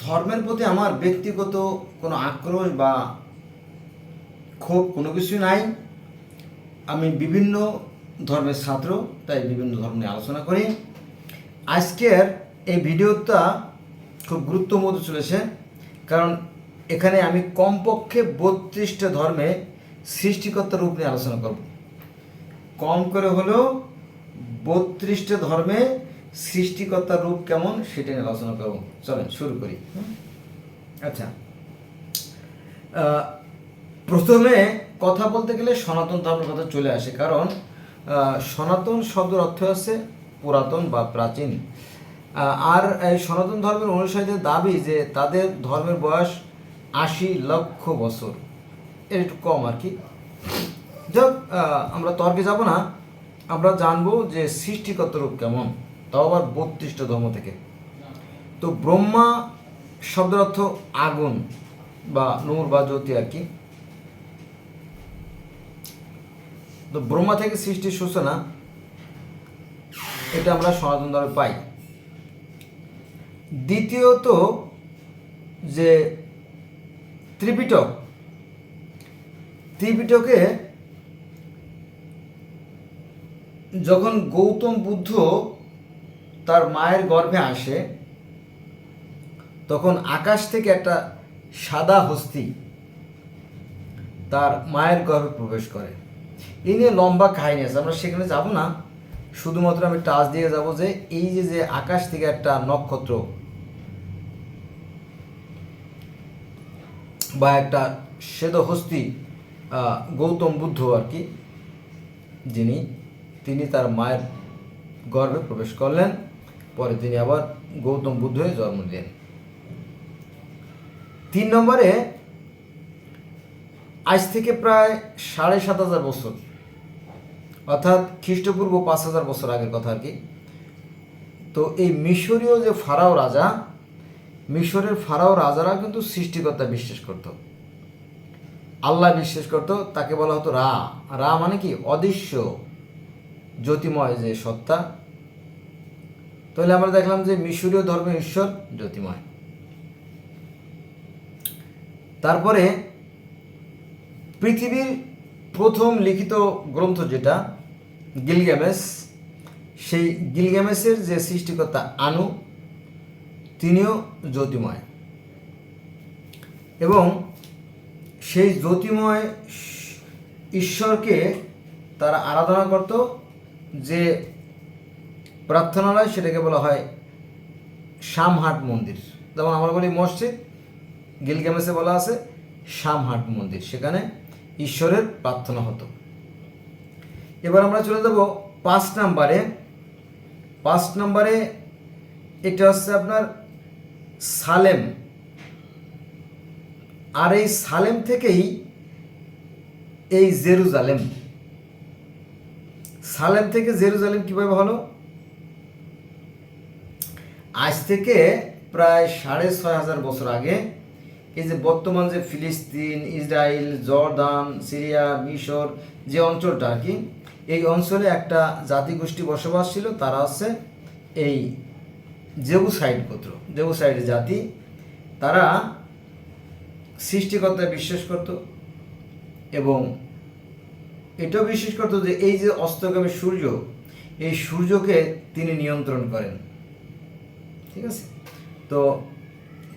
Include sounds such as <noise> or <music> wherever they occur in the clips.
ধর্মের প্রতি আমার ব্যক্তিগত কোনো আক্রোশ বা ক্ষোভ কোনো কিছু নাই। আমি বিভিন্ন ধর্মের ছাত্র, তাই বিভিন্ন ধর্ম নিয়ে আলোচনা করি। আজকের এই ভিডিওটা খুব গুরুত্বপূর্ণ চলেছে, কারণ এখানে আমি কমপক্ষে বত্রিশটা ধর্মে সৃষ্টিকর্তার রূপ নিয়ে আলোচনা করব। কম করে হলেও বত্রিশটা ধর্মে সৃষ্টিকর্তার রূপ কেমন সেটা নিয়ে আলোচনা করব। চলেন, শুরু করি। আচ্ছা। প্রথমে কথা বলতে গেলে সনাতন ধর্মের কথা চলে আসে, কারণ সনাতন শব্দের অর্থ হচ্ছে পুরাতন বা প্রাচীন। আর এই সনাতন ধর্মের অনুসারীদের দাবি যে তাদের ধর্মের বয়স আশি লক্ষ বছর। এর একটু কম আর কি। যাক আমরা তর্কে যাব না। আমরা জানব যে সৃষ্টিকর্তা রূপ কেমন। তাও আবার বত্রিশটা ধর্ম থেকে। তো ব্রহ্মা শব্দের অর্থ আগুন বা নূর বা জ্যোতি আর কি। তো ব্রহ্মা থেকে সৃষ্টির সূচনা, এটা আমরা সনাতন ধর্মে পাই। দ্বিতীয়ত যে ত্রিপিটক, ত্রিপিটকে যখন গৌতম বুদ্ধ তার মায়ের গর্ভে আসে, তখন আকাশ থেকে একটা সাদা হস্তি তার মায়ের গর্ভে প্রবেশ করে। এই নিয়ে লম্বা কাহিনী আছে, আমরা সেখানে যাব না। শুধুমাত্র আমি টাচ দিয়ে যাব যে এই যে যে আকাশ থেকে একটা নক্ষত্র বা একটা শ্বেত হস্তি গৌতম বুদ্ধ আর কি, যিনি, তিনি তার মায়ের গর্ভে প্রবেশ করলেন। পরে তিনি আবার গৌতম বুদ্ধ হয়ে জন্ম নিলেন। তিন নম্বরে, আজ থেকে প্রায় সাড়ে সাত হাজার বছর, অর্থাৎ খ্রিস্টপূর্ব পাঁচ হাজার বছর আগের কথা আর কি। তো এই মিশরীয় যে ফারাও রাজা, মিশরের ফারাও রাজারা কিন্তু সৃষ্টিকর্তা বিশ্বাস করত। আল্লাহ বিশ্বাস করত, তাকে বলা হতো রা। রা মানে কি? অদৃশ্য, জ্যোতিময় যে সত্তা তাহলে আমরা দেখলাম যে মিশরীয় ধর্মের ঈশ্বর জ্যোতিময়। তারপরে পৃথিবীর প্রথম লিখিত গ্রন্থ যেটা গিলগ্যামেস সেই গিলগ্যামেসের যে সৃষ্টিকর্তা আনু, তিনিও জ্যোতিময়। এবং সেই জ্যোতিময় ঈশ্বরকে তারা আরাধনা করত যে প্রার্থনালয় সেটাকে বলা হয় শামহাট মন্দির। যেমন আমরা বলি মসজিদ, গিলগামেসে বলা আছে শামহাট মন্দির। সেখানে ঈশ্বরের প্রার্থনা হতো। এবার আমরা চলে যাব পাঁচ নাম্বারে। পাঁচ নাম্বারে এটা হচ্ছে আপনার সালেম। আর এই সালেম থেকেই এই জেরুজালেম। সালেম থেকে জেরুজালেম কীভাবে হলো? আজ থেকে প্রায় সাড়ে ছয় হাজার বছর আগে এই যে বর্তমান যে ফিলিস্তিন ইসরায়েল জর্দান, সিরিয়া, মিশর যে অঞ্চলটা আর কি, এই অঞ্চলে একটা জাতিগোষ্ঠী বসবাস ছিল, তারা হচ্ছে এই জেবুসাইড গোত্র। জেবুসাইড জাতি, তারা সৃষ্টিকর্তায় বিশ্বাস করত এবং এটাও বিশ্বাস করতো যে এই যে অস্তগামী সূর্য, এই সূর্যকে তিনি নিয়ন্ত্রণ করেন। ঠিক আছে? তো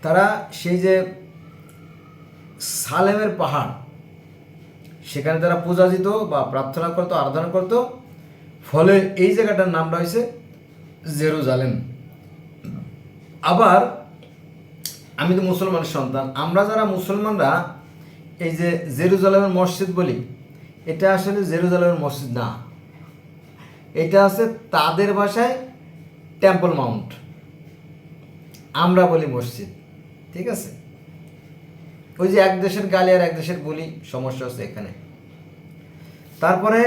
তারা সেই যে সালেমের পাহাড়, সেখানে তারা পূজা দিত বা প্রার্থনা করতো, আরাধনা করতো। ফলে এই জায়গাটার নামটা হয়েছে জেরুজালেম। আবার আমি তো মুসলমানের সন্তান, আমরা যারা মুসলমানরা এই যে জেরুজালেমের মসজিদ বলি, এটা আসলে জেরুজালেমের মসজিদ না। এটা আছে তাদের ভাষায় টেম্পল মাউন্ট। আমরা বলি মসজিদ, ঠিক আছে? ওই যে এক দেশের গালি আর এক দেশের বলি, সমস্যা হচ্ছে এখানে। তারপরে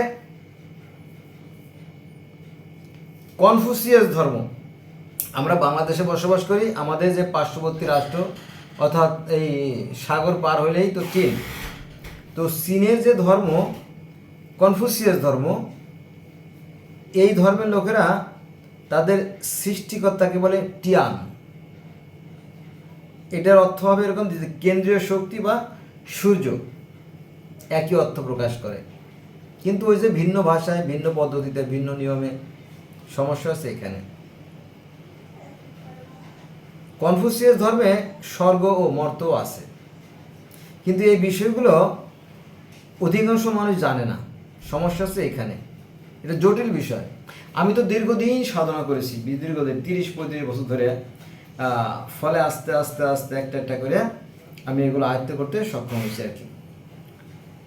কনফুসিয়াস ধর্ম। আমরা বাংলাদেশে বসবাস করি, আমাদের যে পার্শ্ববর্তী রাষ্ট্র, অর্থাৎ এই সাগর পার হইলেই তো চীন। তো চীনের যে ধর্ম, কনফুসিয়াস ধর্ম, এই ধর্মের লোকেরা তাদের সৃষ্টিকর্তাকে বলে টিয়ান। এটার অর্থ হবে এরকম যে কেন্দ্রীয় শক্তি বা সূর্য একই অর্থ প্রকাশ করে। কিন্তু ওই যে ভিন্ন ভাষায়, ভিন্ন পদ্ধতিতে, ভিন্ন নিয়মে সমস্যা আছে এখানে। কনফুসিয়াস ধর্মে স্বর্গ ও মর্তও আছে। কিন্তু এই বিষয়গুলো অধিকাংশ মানুষ জানে না। সমস্যা হচ্ছে এখানে। এটা জটিল বিষয়। আমি তো দীর্ঘদিন সাধনা করেছি দীর্ঘদিন তিরিশ পঁয়ত্রিশ বছর ধরে ফলে আস্তে আস্তে আস্তে একটা একটা করে আমি এগুলো আয়ত্ত করতে সক্ষম হয়েছি আর কি।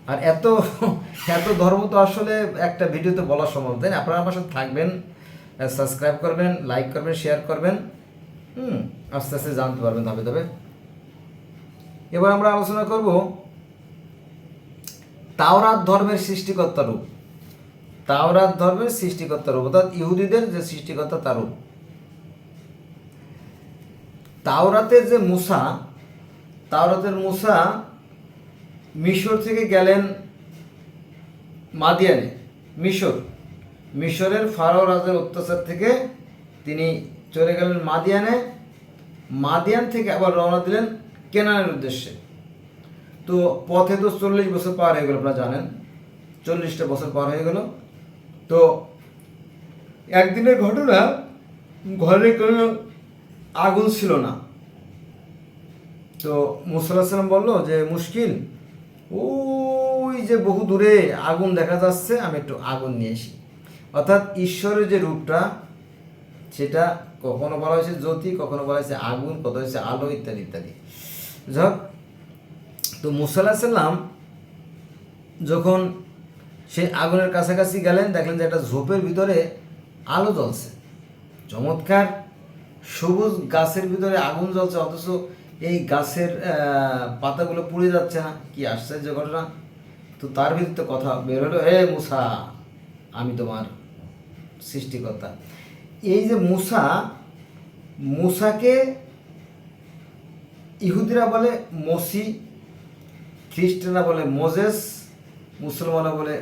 আর এত <laughs> এত ধর্ম তো আসলে একটা ভিডিওতে বলা সম্ভব, তাই না? আপনারা আমার সাথে থাকবেন সাবস্ক্রাইব করবেন লাইক করবেন শেয়ার করবেন, হুম, আস্তে আস্তে জানতে পারবেন তবে তবে। এবার আমরা আলোচনা করব তাওরাত ধর্মের সৃষ্টিকর্তা রূপ। তাওরাত ধর্মের সৃষ্টিকর্তা রূপ, অর্থাৎ ইহুদিদের যে সৃষ্টিকর্তা তার রূপ। তাওরাতের যে মুসা, তাওরাতের মুসা মিশর থেকে গেলেন মাদিয়ানে, মিশর। মিশরের ফারাও রাজার অত্যাচার থেকে তিনি চলে গেলেন মাদিয়ানে। মাদিয়ান থেকে আবার রওনা দিলেন কেনানের উদ্দেশ্যে। তো পথে তো চল্লিশ বছর পার হয়ে গেল, আপনারা জানেন। চল্লিশটা বছর পার হয়ে গেল। তো একদিনের ঘটনা, ঘরে কোনো আগুন ছিল না। তো মুসাল্লাহ বলল যে, মুশকিল। ওই যে বহু দূরে আগুন দেখা যাচ্ছে, আমি একটু আগুন নিয়ে আসি। অর্থাৎ ঈশ্বরের যে রূপটা, সেটা কখনো বলা হয়েছে জ্যোতি, কখনো বলা হয়েছে আগুন কত হয়েছে আলো, ইত্যাদি ইত্যাদি। যাক তো মুসাল্লাহ সাল্লাম যখন সেই আগুনের কাছাকাছি গেলেন, দেখলেন যে একটা ঝোপের ভিতরে আলো জ্বলছে। চমৎকার সবুজ গাছের ভিতরে আগুন জ্বলছে, অথচ এই গাছের পাতাগুলো পুড়ে যাচ্ছে না। কি আশ্চর্য ঘটনা। তো তার ভিতরে কথা বের হলো হে মুসা, আমি তোমার সৃষ্টিকর্তা। এই যে মুসা, মুসাকে ইহুদিরা বলে মসি, খ্রিস্টানরা বলে মোজেস মুসলমানরা বলে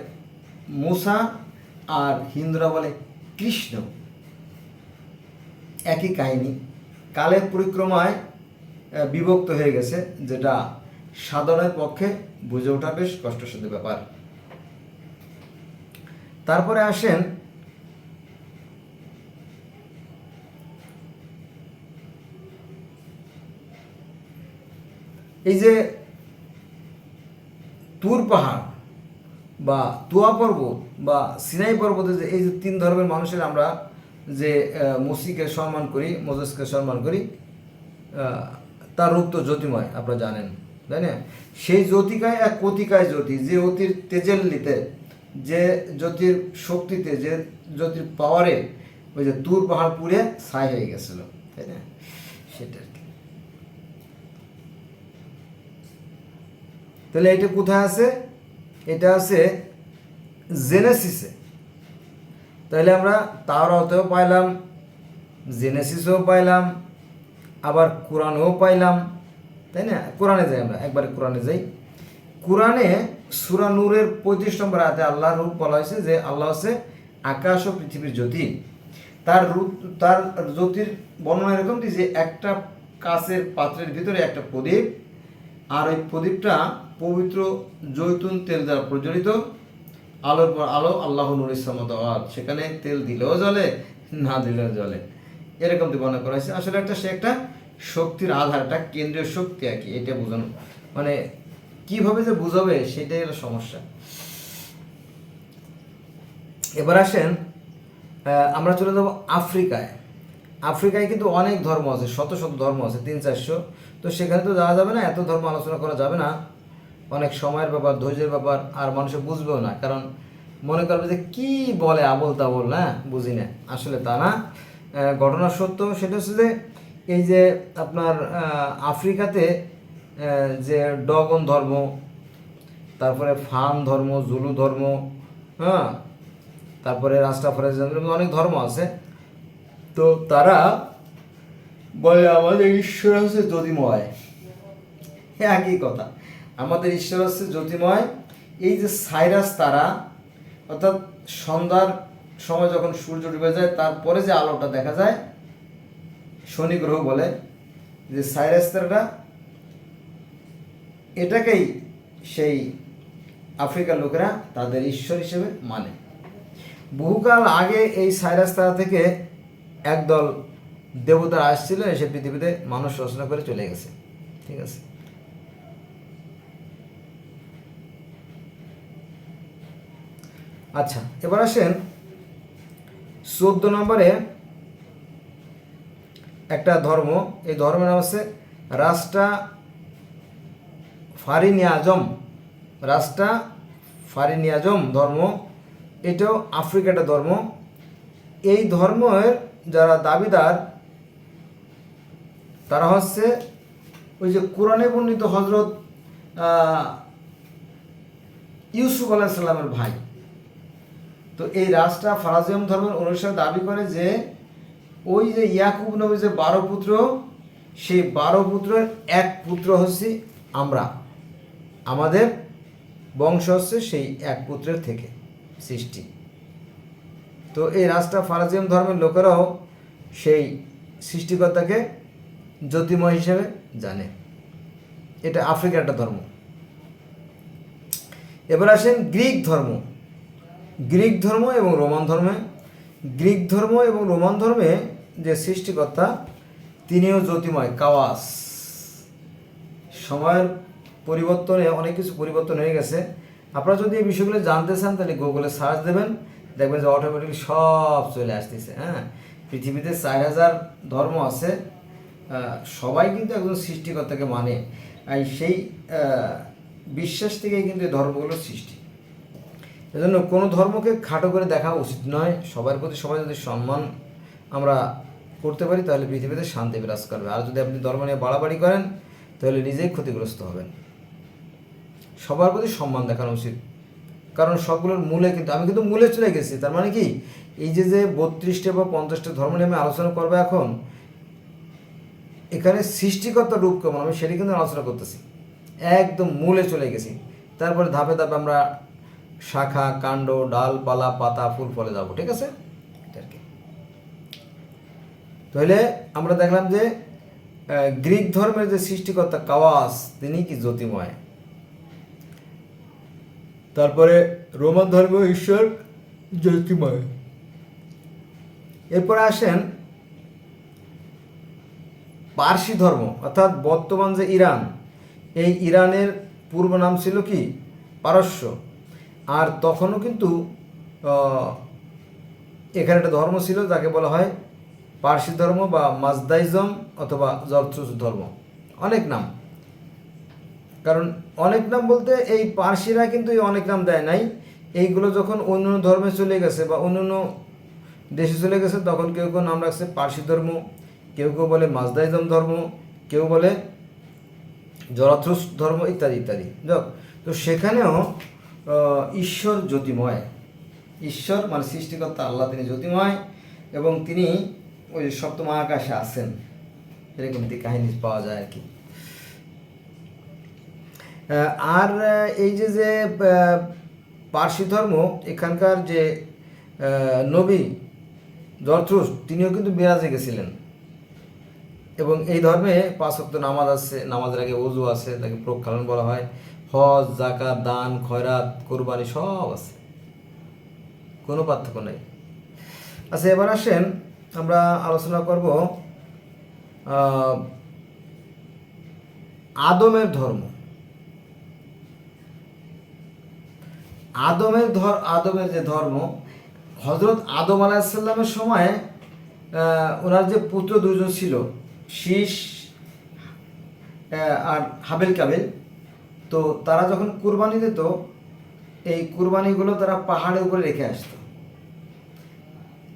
মুসা, আর হিন্দুরা বলে কৃষ্ণ। একই কাহিনী। কালের পরিক্রমায় বিভক্ত হয়ে গেছে, যেটা সাধারণের পক্ষে বুঝে ওঠা বেশ কষ্টসাধ্য ব্যাপার। তারপরে আসেন এই যে তুর পাহাড় বা তুয়া পর্বত বা সিনাই পর্বতে যে এই যে তিন ধর্মের মানুষের আমরা যে মসিকে সম্মান করি মোজেসকে সম্মান করি তার রূপ তো জ্যোতিময়, আপনারা জানেন, তাই না? সেই জ্যোতিকায় এক কতিকায় জ্যোতি, যে অতির তেজেল্লিতে, যে জ্যোতির শক্তিতে, যে জ্যোতির পাওয়ারে ওই যে দূর পাহাড় পুড়ে ছাই হয়ে গেছিল, তাই না? সেটা তাহলে এটা কোথায় আছে? এটা আছে জেনেসিসে তাহলে আমরা তাওরাতেও পাইলাম, জেনেসিসেও পাইলাম, আবার কোরআনেও পাইলাম, তাই না? কোরআনে যাই আমরা, একবারে কোরআনে যাই। কোরআনে সুরানুরের পঁয়ত্রিশ নম্বর আয়াতে আল্লাহর রূপ বলা হয়েছে যে আল্লাহ হচ্ছে আকাশ ও পৃথিবীর জ্যোতি। তার রূপ, তার জ্যোতির বর্ণনা এরকম যে একটা কাছের পাত্রের ভিতরে একটা প্রদীপ, আর ওই প্রদীপটা পবিত্র জৈতুন তেল দ্বারা প্রজ্বলিত। আলোর পর আলো, আল্লাহ নুর ইসলামত সেখানে তেল দিলেও জ্বলে, না দিলেও এরকম দিয়ে বর্ণনা করা হয়েছে। আসলে একটা সে একটা শক্তির আধার, একটা কেন্দ্রীয় শক্তি আর কি, এটা বোঝানো। মানে কীভাবে যে বুঝাবে, সেটাই হলো সমস্যা। এবার আসেন আমরা চলে যাব আফ্রিকায়। আফ্রিকায় কিন্তু অনেক ধর্ম আছে, শত শত ধর্ম আছে, তিন চারশো। তো সেখানে তো যাওয়া যাবে না, এত ধর্ম আলোচনা করা যাবে না। অনেক সময়ের ব্যাপার, ধৈর্যের ব্যাপার, আর মানুষে বুঝবেও না। কারণ মনে করবে যে কি বলে আবল তাবল না বুঝি না। আসলে তা না। ঘটনা সত্য সেটা হচ্ছে যে এই যে আপনার আফ্রিকাতে যে ডগন ধর্ম, তারপরে ফান ধর্ম, জুলু ধর্ম হ্যাঁ? তারপরে রাস্তা রাস্তাফারাইজম অনেক ধর্ম আছে। তো তারা বলে, আমাদের ঈশ্বর হচ্ছে হ্যাঁ একই কথা। আমাদের ঈশ্বর হচ্ছে জ্যোতিময় এই যে সাইরাস তারা, অর্থাৎ সন্ধ্যার সময় যখন সূর্য ডুবে যায়, তারপরে যে আলোটা দেখা যায়, শনি গ্রহ বলে, যে সাইরাস তারাটা, এটাকেই সেই আফ্রিকার লোকেরা তাদের ঈশ্বর হিসেবে মানে। বহুকাল আগে এই সাইরাস তারা থেকে একদল দেবতা আসছিল, এসে পৃথিবীতে মানুষ রচনা করে চলে গেছে। ঠিক আছে? আচ্ছা এবার আসেন চোদ্দ নম্বরে একটা ধর্ম, এই ধর্মের নাম হচ্ছে রাষ্ট্রা ফারিনিয়াজম। রাষ্ট্রা ফারিনিয়াজম ধর্ম, এটাও আফ্রিকা একটা ধর্ম। এই ধর্মের যারা দাবিদার, তারা হচ্ছে ওই যে কোরআনে বর্ণিত হজরত ইউসুফ আলাহ সাল্লামের ভাই। তো এই রাজটা ফারাজিয়াম ধর্মের অনুসারে দাবি করে যে, ওই যে ইয়াকুব নবীর যে বারো পুত্র, সেই বারো পুত্রের এক পুত্র হচ্ছে আমরা। আমাদের বংশ হচ্ছে সেই এক পুত্রের থেকে সৃষ্টি। তো এই রাজটা ফারাজিয়াম ধর্মের লোকেরাও সেই সৃষ্টিকর্তাকে জ্যোতিময় হিসেবে জানে। এটা আফ্রিকার একটা ধর্ম। এবার আসেন গ্রিক ধর্ম। গ্রিক ধর্ম এবং রোমান ধর্মে। গ্রিক ধর্ম এবং রোমান ধর্মে যে সৃষ্টিকর্তা, তিনিও জ্যোতিময়, কাওয়াস। সময়ের পরিবর্তনে অনেক কিছু পরিবর্তন হয়ে গেছে। আপনারা যদি এই বিষয়গুলো জানতে চান, তাহলে গুগলে সার্চ দেবেন। দেখবেন যে অটোমেটিকলি সব চলে আসতেছে হ্যাঁ? পৃথিবীতে চার হাজার ধর্ম আছে। সবাই কিন্তু একজন সৃষ্টিকর্তাকে মানে। সেই বিশ্বাস থেকেই কিন্তু এই ধর্মগুলোর সৃষ্টি। এজন্য কোনো ধর্মকে খাটো করে দেখা উচিত নয়। সবার প্রতি সবাই যদি সম্মান আমরা করতে পারি, তাহলে পৃথিবীতে শান্তি বিরাজ করবে। আর যদি আপনি ধর্ম নিয়ে বাড়াবাড়ি করেন, তাহলে নিজেই ক্ষতিগ্রস্ত হবেন। সবার প্রতি সম্মান দেখানো উচিত। কারণ সবগুলোর মূলে কিন্তু, আমি কিন্তু মূলে চলে গেছি, তার মানে কি? এই যে যে বত্রিশটা বা পঞ্চাশটা ধর্ম নিয়ে আমি আলোচনা করব এখন, এখানে সৃষ্টিকর্তার রূপ কেমন? আমি সেটি কিন্তু আলোচনা করতেছি। একদম মূলে চলে গেছি। তারপরে ধাপে ধাপে আমরা শাখা, কাণ্ড ডালপালা পাতা, ফুল ফলে যাব, ঠিক আছে? তাহলে আমরা দেখলাম যে গ্রিক ধর্মের যে সৃষ্টিকর্তা কাওয়াস, তিনি কি জ্যোতিময়? তারপরে রোমান ধর্ম ঈশ্বর জ্যোতিময়। এরপরে আসেন পার্সি ধর্ম, অর্থাৎ বর্তমান যে ইরান, এই ইরানের পূর্ব নাম ছিল কি? পারস্য। আর তখনও কিন্তু এখানে একটা ধর্ম ছিল যাকে বলা হয় পার্সি ধর্ম বা মাজদাইজম অথবা জর্থুস ধর্ম। অনেক নাম। কারণ অনেক নাম বলতে এই পার্সিরা কিন্তু এই অনেক নাম দেয় নাই। এইগুলো যখন অন্য ধর্মে চলে গেছে বা অন্য অন্য দেশে চলে গেছে, তখন কেউ কেউ নাম রাখছে পার্সি ধর্ম, কেউ কেউ বলে মাজদাইজম ধর্ম, কেউ বলে জরাথ্রুস ধর্ম ইত্যাদি ইত্যাদি। যাক, তো সেখানেও ঈশ্বর জ্যোতিময়। ঈশ্বর মানে সৃষ্টিকর্তা, আল্লাহ তিনি জ্যোতিময় এবং তিনি ওই সপ্তম আকাশে আছেন। এরকম একটি কাহিনী পাওয়া যায় আর কি আর এই যে যে পার্সি ধর্ম, এখানকার যে নবী জর্থ্রুস তিনিও কিন্তু বিরাজে গেছিলেন। এবং এই ধর্মে পাঁচ নামাজ আছে, নামাজের আগে ওজু আছে, তাকে প্রক্ষালন বলা হয়। হজ জাকাত দান, খয়রাত, কোরবানি সব আছে। কোনো পার্থক্য নেই। আচ্ছা এবার আসেন আমরা আলোচনা করব আদমের ধর্ম। আদমের ধর, আদমের যে ধর্ম হজরত আদম আলাহিসাল্লামের সময় ওনার যে পুত্র দুজন ছিল শীষ আর হাবেল কাবেল তো তারা যখন কুরবানি দিত, এই কুরবানিগুলো তারা পাহাড়ের উপরে রেখে আসতো।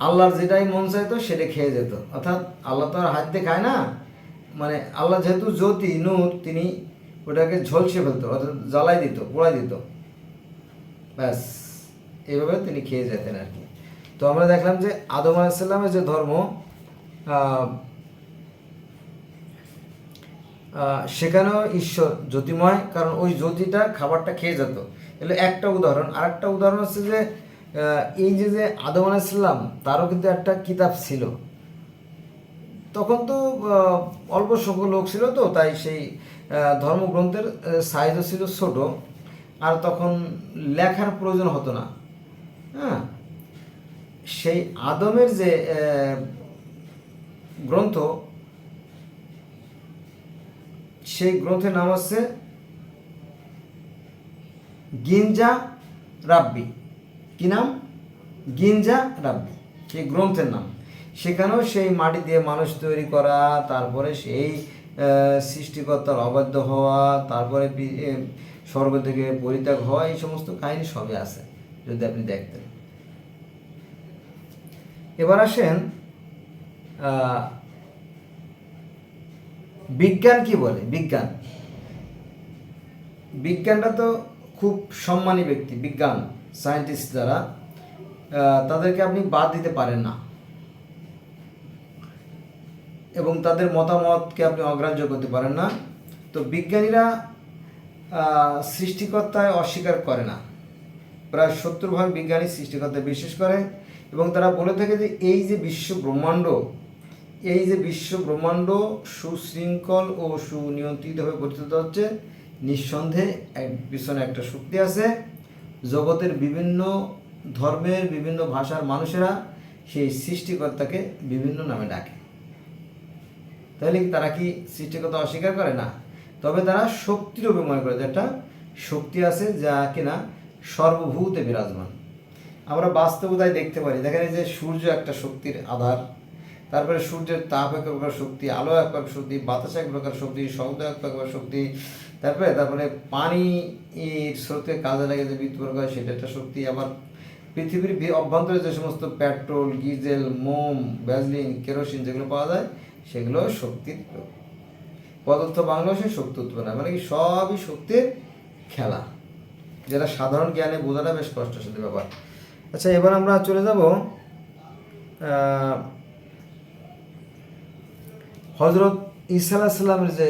আল্লাহর যেটাই মন চাইতো, সেটা খেয়ে যেত। অর্থাৎ আল্লাহ তো আর হাত দিয়ে খায় না। মানে আল্লাহ যেহেতু জ্যোতি, নূর, তিনি ওটাকে ঝলসে ফেলতো, অর্থাৎ জ্বালাই দিত, পোড়াই দিত। ব্যাস এইভাবে তিনি খেয়ে যেতেন আর কি। তো আমরা দেখলাম যে আদম আলাহিসাল্লামের যে ধর্ম সেখানেও ঈশ্বর জ্যোতিময়, কারণ ওই জ্যোতিটা খাবারটা খেয়ে যেত। এগুলো একটা উদাহরণ। আর একটা উদাহরণ হচ্ছে যে এই যে যে আদম আলাইসাল্লাম তারও কিন্তু একটা কিতাব ছিল। তখন তো অল্প সংখ্যক লোক ছিল তো, তাই সেই ধর্মগ্রন্থের সাইজও ছিল ছোট। আর তখন লেখার প্রয়োজন হতো না। হ্যাঁ? সেই আদমের যে গ্রন্থ সেই গ্রন্থের নাম হচ্ছে গিঞ্জা রাব্বি। কি নাম? Ginza Rabba. সেই গ্রন্থের নাম। সেখানেও সেই মাটি দিয়ে মানুষ তৈরি করা, তারপরে সেই সৃষ্টিকর্তার অবাধ্য হওয়া, তারপরে স্বর্গ থেকে পরিত্যাগ হওয়া, এই সমস্ত কাহিনী সবই আছে, যদি আপনি দেখতেন। এবার আসেন বিজ্ঞান কি বলে? বিজ্ঞান। বিজ্ঞানটা তো খুব সম্মানী ব্যক্তি, বিজ্ঞান, সায়েন্টিস্ট যারা তাদেরকে আপনি বাদ দিতে পারেন না। এবং তাদের মতামতকে আপনি অগ্রাহ্য করতে পারেন না। তো বিজ্ঞানীরা সৃষ্টিকর্তায় অস্বীকার করে না। প্রায় সত্তর ভাগ বিজ্ঞানী সৃষ্টিকর্তায় বিশ্বাস করে এবং তারা বলে থাকে যে, এই যে বিশ্ব ব্রহ্মাণ্ড এই যে বিশ্ব ব্রহ্মাণ্ড সুশৃঙ্খল ও সুনিয়ন্ত্রিতভাবে পরিচিত হচ্ছে, নিঃসন্দেহে এক, পিছনে একটা শক্তি আছে। জগতের বিভিন্ন ধর্মের বিভিন্ন ভাষার মানুষেরা সেই সৃষ্টিকর্তাকে বিভিন্ন নামে ডাকে। তাহলে তারা কি সৃষ্টিকর্তা অস্বীকার করে? না। তবে তারা শক্তিরূপে মনে করে যে একটা শক্তি আছে যা কিনা সর্বভূতে বিরাজমান। আমরা বাস্তবতায় দেখতে পারি। দেখেন যে সূর্য একটা শক্তির আধার। তারপরে সূর্যের তাপ এক প্রকার শক্তি, আলো এক প্রকার শক্তি, বাতাস এক প্রকার শক্তি শব্দ এক প্রকার শক্তি। তারপরে তারপরে পানি এর স্রোতকে কাজে লাগে যে বিদ্যুৎ করে সেটা একটা শক্তি। আবার পৃথিবীর অভ্যন্তরে যে সমস্ত পেট্রোল, ডিজেল, মোম, ভ্যাসলিন, কেরোসিন যেগুলো পাওয়া যায়, সেগুলো শক্তির পদার্থ বাংলাদেশে শক্তি উৎপন্ন মানে কি, সবই শক্তির খেলা। যেটা সাধারণ জ্ঞানে বোঝাটা বেশ কষ্টসাধ্য ব্যাপার। আচ্ছা এবার আমরা চলে যাব হজরত ঈসা আলাহিসাল্লামের যে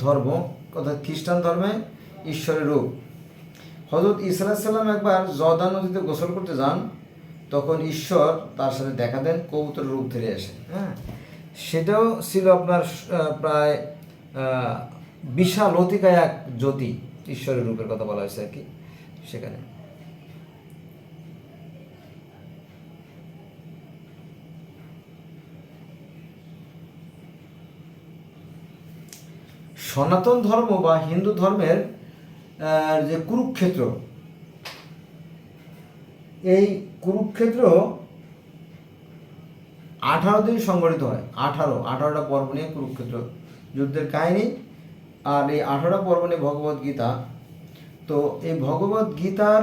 ধর্ম, অর্থাৎ খ্রিস্টান ধর্মে ঈশ্বরের রূপ। হজরত ঈসা আলাহিসাল্লাম একবার জর্দান নদীতে গোসল করতে যান, তখন ঈশ্বর তার সাথে দেখা দেন কবুতর রূপ ধরে আসে। হ্যাঁ? সেটাও ছিল আপনার প্রায় বিশাল অতিকায় এক জ্যোতি, ঈশ্বরের রূপের কথা বলা হয়েছে আর কি, সেখানে। সনাতন ধর্ম বা হিন্দু ধর্মের যে কুরুক্ষেত্র, এই কুরুক্ষেত্র আঠারো দিন সংগঠিত হয়। আঠারো, আঠারোটা পর্ব নিয়ে কুরুক্ষেত্র, যুদ্ধের কাহিনী। আর এই আঠারোটা পর্ব নিয়ে ভগবদ গীতা। তো এই ভগবদ গীতার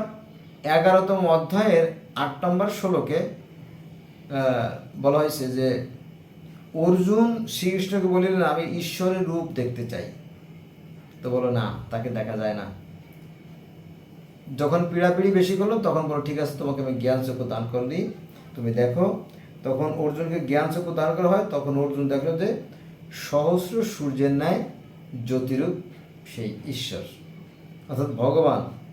এগারোতম অধ্যায়ের আট নম্বর ষোলোকে বলা হয়েছে যে, অর্জুন শ্রীকৃষ্ণকে বলিলেন, আমি ঈশ্বরের রূপ দেখতে চাই। তো বলো, না, তাকে দেখা যায় না। যখন পীড়াপিড়ি বেশি করল, তখন বলো, ঠিক আছে, তোমাকে আমি জ্ঞান চক্ষু দান করে দিই। তুমি দেখো। তখন অর্জুনকে জ্ঞান চক্ষু দান করা হয়। তখন অর্জুন দেখল যে সহস্র সূর্যের ন্যায় জ্যোতিরূপ সেই ঈশ্বর। অর্থাৎ ভগবান।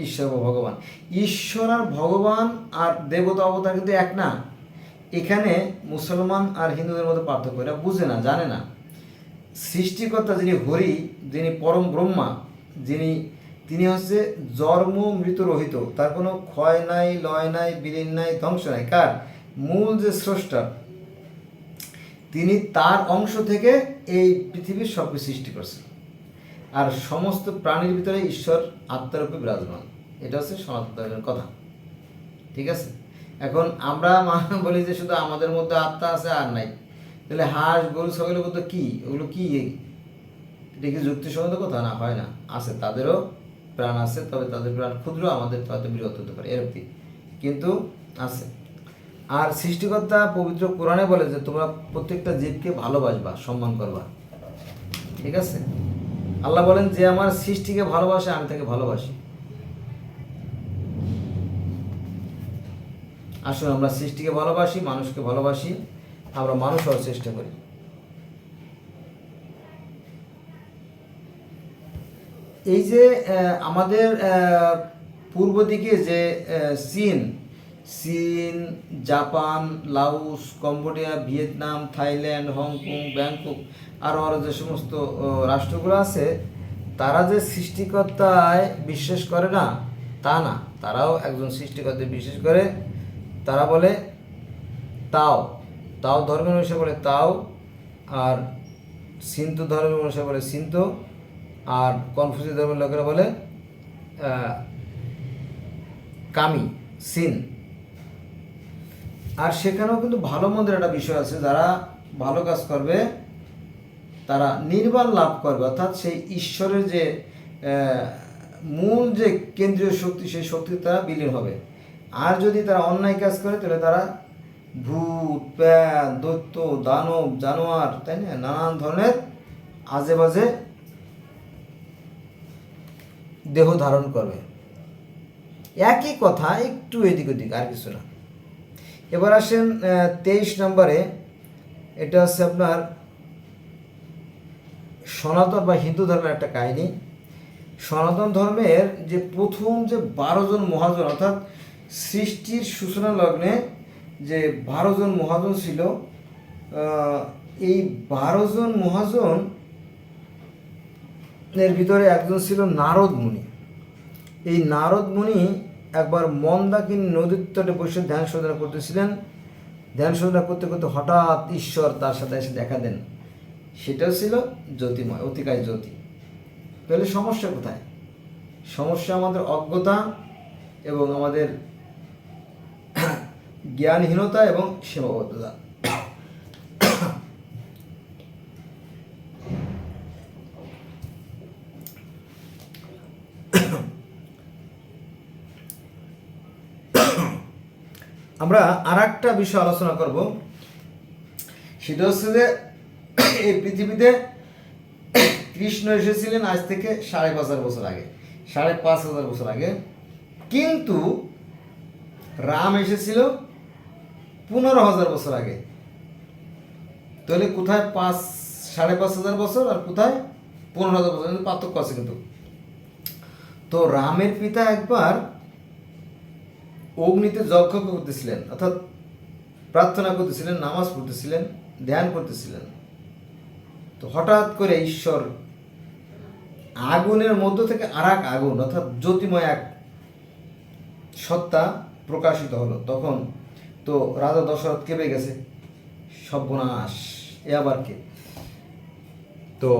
ঈশ্বর বা ভগবান। ঈশ্বর আর ভগবান আর দেবতা অবতার কিন্তু এক না। এখানে মুসলমান আর হিন্দুদের মধ্যে পার্থক্য, এরা বুঝে না, জানে না। সৃষ্টিকর্তা যিনি হরি, যিনি পরম ব্রহ্মা, যিনি, তিনি হচ্ছে জন্ম মৃত রহিত। তার কোনো ক্ষয় নাই, লয় নাই, বিলীন নাই, ধ্বংস নাই। কার? মূল যে স্রষ্টা, তিনি তার অংশ থেকে এই পৃথিবীর সব সৃষ্টি করছেন। আর সমস্ত প্রাণীর ভিতরে ঈশ্বর আত্মারূপে বিরাজমান। এটা হচ্ছে সনাতন ধর্মের কথা। ঠিক আছে? এখন আমরা বলি যে শুধু আমাদের মধ্যে আত্মা আছে আর নাই। তাহলে হাঁস, গরু ছাগলের মধ্যে কি? ওগুলো কি? এটা কি যুক্তিসঙ্গত কথা? না, হয় না। আছে, তাদেরও প্রাণ আছে, তবে তাদের প্রাণ ক্ষুদ্র, আমাদের হয়তো বৃহৎ হতে পারে এরকম কিন্তু আছে। আর সৃষ্টিকর্তা পবিত্র কোরআনে বলে যে, তোমরা প্রত্যেকটা জীবকে ভালোবাসবা, সম্মান করবা। ঠিক আছে? আল্লাহ বলেন যে, আমার সৃষ্টিকে ভালোবাসে, আমি তাকে ভালোবাসি। আসুন, আমরা সৃষ্টিকে ভালোবাসি, মানুষকে ভালোবাসি। আমরা মানুষ হওয়ার চেষ্টা করি। এই যে আমাদের পূর্ব দিকে যে চীন চীন, Japan Laos Cambodia, Vietnam, Thailand, Hong Kong, Bangkok আরও আরও যে সমস্ত রাষ্ট্রগুলো আছে, তারা যে সৃষ্টিকর্তায় বিশ্বাস করে না, তা না। তারাও একজন সৃষ্টিকর্তায় বিশ্বাস করে। তারা বলে, তাও। তাও ধর্মের অনুসারে বলে তাও, আর সিন্তু ধর্মের অনুসারে বলে সিন্তু আর কনফুসিয়াস ধর্মের লোকেরা বলে কামি, সিন। আর সেখানেও কিন্তু ভালো মন্দের একটা বিষয় আছে, যারা ভালো কাজ করবে, তারা নির্বাণ লাভ করবে। অর্থাৎ সেই ঈশ্বরের যে মূল যে কেন্দ্রীয় শক্তি, সেই শক্তি তারা বিলীন হবে। আর যদি তারা অন্যায় কাজ করে, তাহলে তারা ভূত প্যাত দৈত্য, দানব, জানোয়ার, তাই না? নানান ধরনের আজে বাজে দেহ ধারণ করবে। একই কথা একটু এদিক ওদিক, আর কিছু না। এবার আসেন তেইশ নম্বরে। এটা হচ্ছে আপনার সনাতন বা হিন্দু ধর্মের একটা কাহিনী। সনাতন ধর্মের যে প্রথম যে বারো জন মহাজন, অর্থাৎ সৃষ্টির সূচনা লগ্নে যে বারো জন মহাজন ছিল এই বারো জন মহাজন এর ভিতরে একজন ছিল নারদ মুনি। এই নারদ মুনি একবার মন্দাকিনী নদীর তটে বসে ধ্যান সাধনা করতেছিলেন। ধ্যান সাধনা করতে করতে হঠাৎ ঈশ্বর তার সাথে এসে দেখা দেন। সেটাও ছিল জ্যোতিময়, অতিকায় জ্যোতি। তাহলে সমস্যা কোথায়? সমস্যা আমাদের অজ্ঞতা এবং আমাদের জ্ঞানহীনতা এবং সীমাবদ্ধতা। আমরা আর একটা বিষয় আলোচনা করব। সেটা হচ্ছে যে, এই পৃথিবীতে কৃষ্ণ এসেছিলেন আজ থেকে সাড়ে পাঁচ হাজার বছর আগে। সাড়ে পাঁচ হাজার বছর আগে। কিন্তু রাম এসেছিল পনেরো হাজার বছর আগে। তাহলে কোথায় পাঁচ, সাড়ে পাঁচ হাজার বছর আর কোথায় পনেরো হাজার বছর? পার্থক্য আছে কিন্তু। তো রামের পিতা একবার অগ্নিতে যজ্ঞ করতেছিলেন, অর্থাৎ প্রার্থনা করতেছিলেন, নামাজ পড়তেছিলেন, ধ্যান করতেছিলেন। তো হঠাৎ করে ঈশ্বর আগুনের মধ্য থেকে আর এক আগুন, অর্থাৎ জ্যোতিময় এক সত্তা প্রকাশিত হলো। তখন তো রাজা দশরথ কেঁপে গেছে। সর্বনাশ। এ আবার কে? তো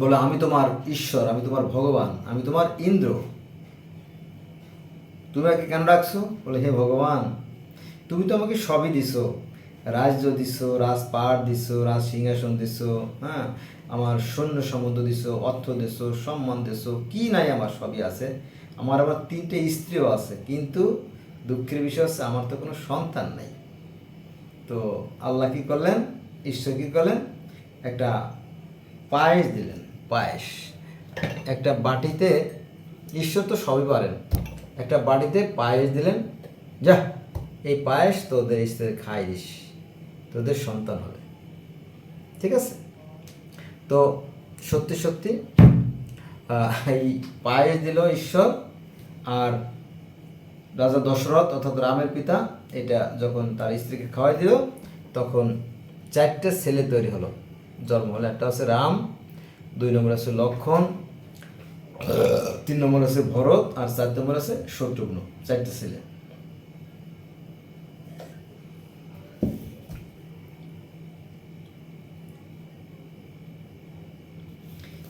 বলে, আমি তোমার ঈশ্বর, আমি তোমার ভগবান, আমি তোমার ইন্দ্র। তুমি আমাকে কেন ডাকছো? বলে, হে ভগবান, তুমি তো আমাকে সবই দিছো। রাজ্য দিছো, রাজপাট দিছো, রাজ সিংহাসন দিছো হ্যাঁ? আমার সৈন্য সম্বন্ধ দিছো, অর্থ দিছো, সম্মান দিছো, কি নাই আমার সবই আছে? আমার আবার তিনটে স্ত্রীও আছে। কিন্তু দুঃখের বিষয় হচ্ছে আমার তো কোনো সন্তান নাই। তো আল্লাহ কি করলেন? ঈশ্বর কি করলেন? একটা পায়েস দিলেন, পায়েস। একটা বাটিতে, ঈশ্বর তো সবই পারেন। একটা বাটিতে পায়েস দিলেন, যা, এই পায়েস তোদের স্ত্রী খাই দিস তোদের সন্তান হবে। ঠিক আছে? তো সত্যি সত্যি এই পায়েস দিল ঈশ্বর, আর রাজা দশরথ অর্থাৎ রামের পিতা, এটা যখন তার স্ত্রীকে খাওয়াই দিল, তখন চারটে ছেলে তৈরি হলো। জন্ম হলো, একটা হচ্ছে রাম, দুই নম্বর আছে লক্ষণ, তিন নম্বর আছে ভরত, আর চার নম্বর আছে শত্রুঘ্ন, চারটে ছেলে।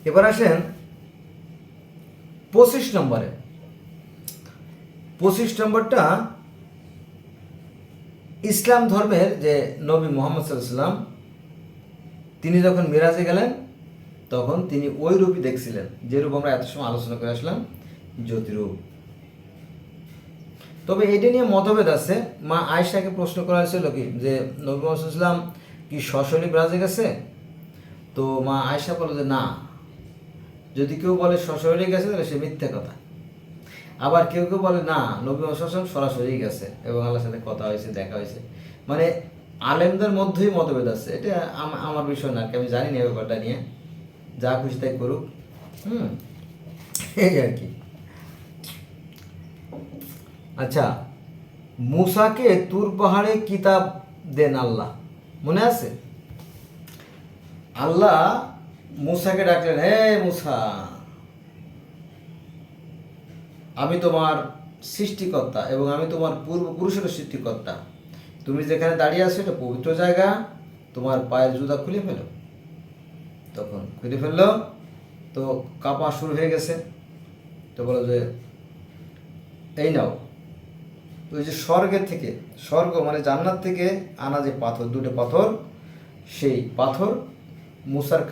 এবার আসেন পঁচিশ নম্বরে। পঁচিশ নম্বরটা ইসলাম ধর্মের যে নবী মোহাম্মদ সাল্লাম তিনি যখন মিরাজে গেলেন, তখন তিনি ওই রূপই দেখছিলেন, যে রূপ আমরা এত সময় আলোচনা করে আসলাম, জ্যোতিরূপ। তবে এটা নিয়ে মতভেদ আছে। মা আয়েশাকে প্রশ্ন করা হয়েছিল কি, যে নবী মোহাম্মদ সাল্লাম কি সশরীর ব্রাজে গেছে? তো মা আয়েশা বলে যে না। যদি কেউ বলে সশরীরে গেছে, তাহলে সে মিথ্যা কথা। আবার কেউ কেউ বলে, না, নবী মোহাম্মদ সরাসরি গেছে এবং আল্লাহর সাথে কথা হয়েছে, দেখা হয়েছে। মানে আলেমদের মধ্যেই মতভেদ আছে। এটা আমার বিষয় না, আমি জানি না ব্যাপারটা নিয়ে। যা খুশি তাই করুক। হুম, এই আর কি। আচ্ছা মুসাকে তুর পাহাড়ে কিতাব দেন আল্লাহ। মনে আছে? আল্লাহ মুসাকে ডাকলেন, হে মুসা আমি তোমার সৃষ্টিকর্তা এবং আমি তোমার পূর্বপুরুষের সৃষ্টিকর্তা। তুমি যেখানে দাঁড়িয়ে আছো, এটা পবিত্র জায়গা। তোমার পায়ের জুতা খুলে ফেলো। তখন খুলে ফেলল। তো কাপা শুরু হয়ে গেছে। তো বলো যে, এই নাও। ওই যে স্বর্গের থেকে, স্বর্গ মানে জান্নাত থেকে আনা যে পাথর, দুটো পাথর, সেই পাথর মুসার